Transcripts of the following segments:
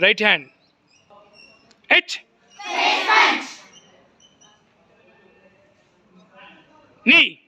Right hand. H. Knee.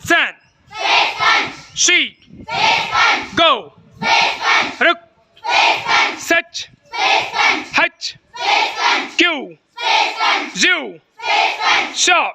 San. She. Go. Ruk. Such. Hutch. Q. Zoo. Shop.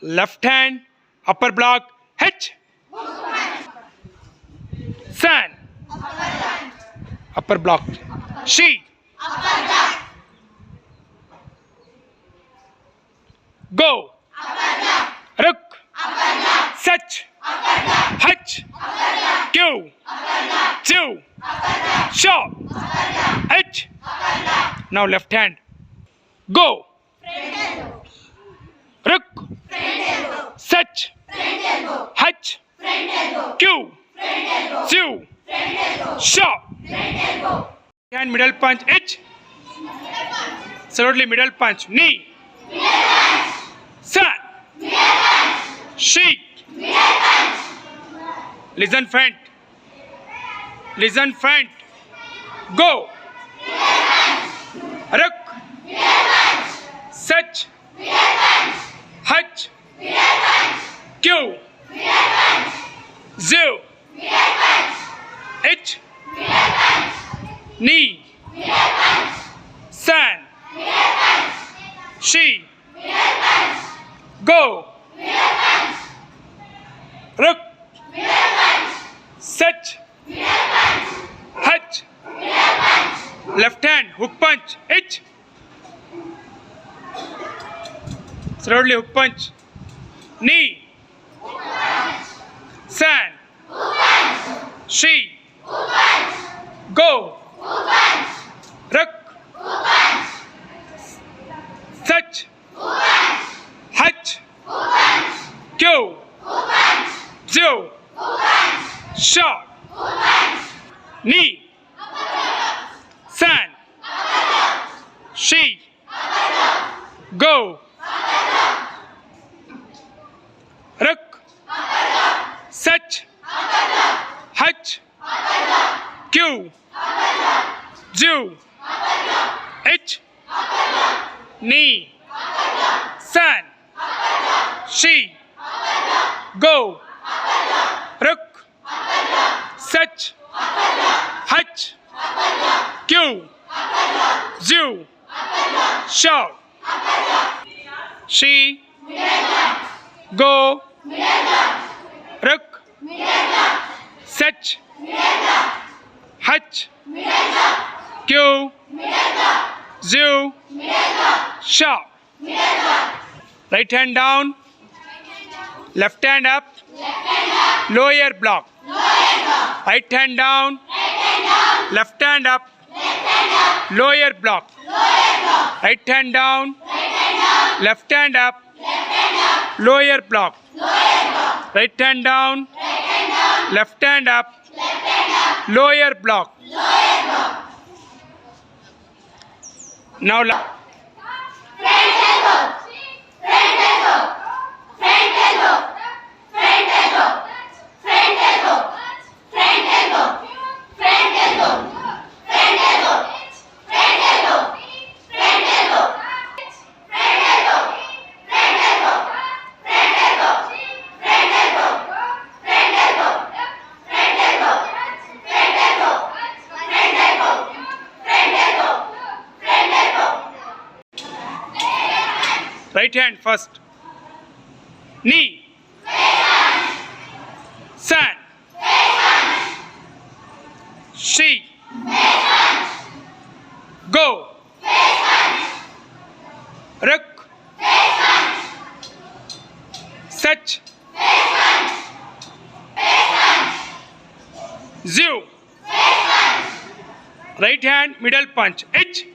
Left hand, upper block, H. San. Upper block. She. Go. Ruk. Such. Hutch. Q. Two. Shop. H. Now left hand. Go. Ruk. Such. Hutch. Q. Two. Shop. Hand middle punch H. Slowly middle punch knee. San. She. Listen friend. Listen friend. Go. Ruk. Such. Hutch. Q. Zoo. H. Knee. San. She. Go. Ruk. Set. Hutch. Left hand hook punch. H. Slowly hook punch. Knee. San. She. Go. Ruk. Such. Hutch. Q. Zoo. Shot. Knee. San. She. Go. Ruk. Such. Hutch. Q. Zoo. H. Knee. San. She. Go. Ruk. Such. Q. Zoo. Shout. She. Go. Ruk. Such. Hutch. Q. Zoo. Shop. Right hand down. Left hand up. Lower block. Right hand down. Left hand up. Lower block. Right hand down. Left hand up. Lower block. Right hand down. Left hand up. Lower block. Now. Right hand first. Knee. Sun. She. Go. Ruk. Such. Zoo. Right hand middle punch. H.